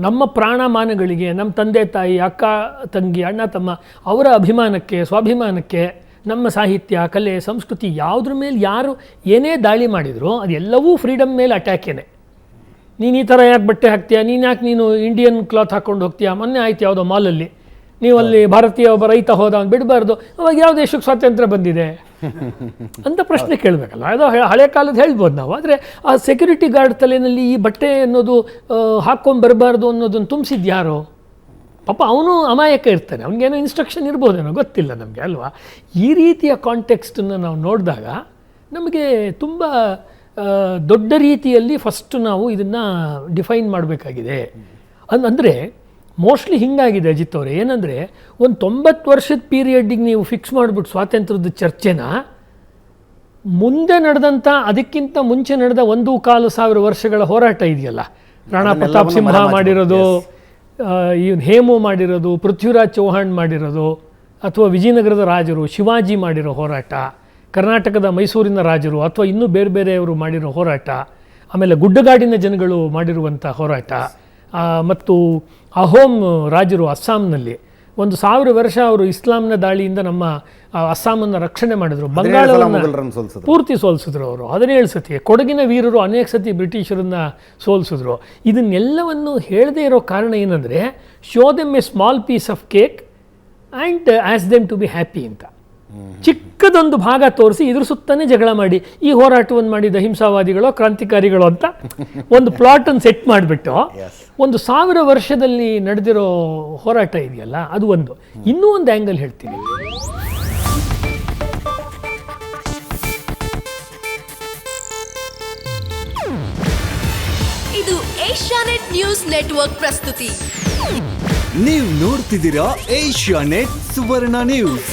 ನಮ್ಮ ಪ್ರಾಣಮಾನಗಳಿಗೆ, ನಮ್ಮ ತಂದೆ ತಾಯಿ, ಅಕ್ಕ, ತಂಗಿ, ಅಣ್ಣ, ತಮ್ಮ ಅವರ ಅಭಿಮಾನಕ್ಕೆ, ಸ್ವಾಭಿಮಾನಕ್ಕೆ, ನಮ್ಮ ಸಾಹಿತ್ಯ, ಕಲೆ, ಸಂಸ್ಕೃತಿ ಯಾವುದ್ರ ಮೇಲೆ ಯಾರು ಏನೇ ದಾಳಿ ಮಾಡಿದರೂ ಅದೆಲ್ಲವೂ ಫ್ರೀಡಮ್ ಮೇಲೆ ಅಟ್ಯಾಕೇನೆ ನೀನು ಈ ಥರ ಯಾಕೆ ಬಟ್ಟೆ ಹಾಕ್ತೀಯಾ? ನೀನು ಯಾಕೆ ನೀನು ಇಂಡಿಯನ್ ಕ್ಲಾತ್ ಹಾಕ್ಕೊಂಡು ಹೋಗ್ತೀಯಾ? ಮೊನ್ನೆ ಆಯ್ತು ಯಾವುದೋ ಮಾಲಲ್ಲಿ ನೀವು ಅಲ್ಲಿ ಭಾರತೀಯ ಒಬ್ಬ ರೈತ ಹೋದ ಅವ್ನು ಬಿಡಬಾರ್ದು. ಅವಾಗ ಯಾವ ದೇಶಕ್ಕೆ ಸ್ವಾತಂತ್ರ್ಯ ಬಂದಿದೆ? ಅಂತ ಪ್ರಶ್ನೆ ಕೇಳಬೇಕಲ್ಲ. ಅದು ಹಳೆ- ಕಾಲದ ಹೇಳ್ಬೋದು ನಾವು. ಆದರೆ ಆ ಸೆಕ್ಯೂರಿಟಿ ಗಾರ್ಡ್ ತಲೆಯಲ್ಲಿ ಈ ಬಟ್ಟೆ ಅನ್ನೋದು ಹಾಕ್ಕೊಂಡು ಬರಬಾರ್ದು ಅನ್ನೋದನ್ನು ತುಂಬಿಸಿದ್ದು ಯಾರು? ಪಾಪ ಅವನು ಅಮಾಯಕ ಇರ್ತಾನೆ. ಅವನಿಗೇನೋ ಇನ್ಸ್ಟ್ರಕ್ಷನ್ ಇರ್ಬೋದೇನೋ ಗೊತ್ತಿಲ್ಲ ನಮಗೆ ಅಲ್ವಾ? ಈ ರೀತಿಯ ಕಾಂಟೆಕ್ಸ್ಟನ್ನು ನಾವು ನೋಡಿದಾಗ ನಮಗೆ ತುಂಬ ದೊಡ್ಡ ರೀತಿಯಲ್ಲಿ ಫಸ್ಟ್ ನಾವು ಇದನ್ನು ಡಿಫೈನ್ ಮಾಡಬೇಕಾಗಿದೆ. ಅಂದರೆ ಮೋಸ್ಟ್ಲಿ ಹಿಂಗಾಗಿದೆ ಅಜಿತ್ ಅವರೇ. ಏನಂದರೆ ಒಂದು ತೊಂಬತ್ತು ವರ್ಷದ ಪೀರಿಯಡ್ಡಿಗೆ ನೀವು ಫಿಕ್ಸ್ ಮಾಡಿಬಿಟ್ಟು ಸ್ವಾತಂತ್ರ್ಯದ ಚರ್ಚೆನ ಮುಂದೆ ನಡೆದಂಥ ಅದಕ್ಕಿಂತ ಮುಂಚೆ ನಡೆದ ಒಂದು ಕಾಲು ಸಾವಿರ ವರ್ಷಗಳ ಹೋರಾಟ ಇದೆಯಲ್ಲ. ರಾಣಾ ಪ್ರತಾಪ್ ಸಿಂಹ ಮಾಡಿರೋದು ಇವನು ಹೇಮು ಮಾಡಿರೋದು ಪೃಥ್ವಿರಾಜ್ ಚೌಹಾಣ್ ಮಾಡಿರೋದು ಅಥವಾ ವಿಜಯನಗರದ ರಾಜರು ಶಿವಾಜಿ ಮಾಡಿರೋ ಹೋರಾಟ ಕರ್ನಾಟಕದ ಮೈಸೂರಿನ ರಾಜರು ಅಥವಾ ಇನ್ನೂ ಬೇರೆ ಬೇರೆಯವರು ಮಾಡಿರೋ ಹೋರಾಟ ಆಮೇಲೆ ಗುಡ್ಡಗಾಡಿನ ಜನಗಳು ಮಾಡಿರುವಂಥ ಹೋರಾಟ ಮತ್ತು ಅಹೋಮ್ ರಾಜರು ಅಸ್ಸಾಂನಲ್ಲಿ. ಒಂದು ಸಾವಿರ ವರ್ಷ ಅವರು ಇಸ್ಲಾಂನ ದಾಳಿಯಿಂದ ನಮ್ಮ ಅಸ್ಸಾಂನ ಅಸ್ಸಾಮನ್ನು ರಕ್ಷಣೆ ಮಾಡಿದ್ರು. ಬಂಗಾಳವನ್ನು ಪೂರ್ತಿ ಸೋಲಿಸಿದ್ರು ಅವರು. ಹದಿನೇಳು ಸತಿ. ಕೊಡಗಿನ ವೀರರು ಅನೇಕ ಸತಿ ಬ್ರಿಟಿಷರನ್ನ ಸೋಲಿಸಿದ್ರು. ಇದನ್ನೆಲ್ಲವನ್ನು ಹೇಳದೇ ಇರೋ ಕಾರಣ ಏನಂದರೆ show them a small piece of cake and ask them to be happy ಅಂತ. ಚಿಕ್ಕದೊಂದು ಭಾಗ ತೋರಿಸಿ ಇದ್ರ ಸುತ್ತನೇ ಜಗಳ ಮಾಡಿ ಈ ಹೋರಾಟವನ್ನು ಮಾಡಿದ ಹಿಂಸಾವಾದಿಗಳು ಕ್ರಾಂತಿಕಾರಿಗಳು ಅಂತ ಒಂದು ಪ್ಲಾಟನ್ನು ಸೆಟ್ ಮಾಡಿಬಿಟ್ಟು ಒಂದು ಸಾವಿರ ವರ್ಷದಲ್ಲಿ ನಡೆದಿರೋ ಹೋರಾಟ ಇದೆಯಲ್ಲ ಅದು ಒಂದು. ಇನ್ನೂ ಒಂದು ಆ್ಯಂಗಲ್ ಹೇಳ್ತೀನಿ. ಇದು ಏಷ್ಯಾನೆಟ್ ನ್ಯೂಸ್ ನೆಟ್ವರ್ಕ್ ಪ್ರಸ್ತುತಿ. ನೀವು ನೋಡ್ತಿದ್ದೀರಾ ಏಷ್ಯಾ ನೆಟ್ ಸುವರ್ಣ ನ್ಯೂಸ್.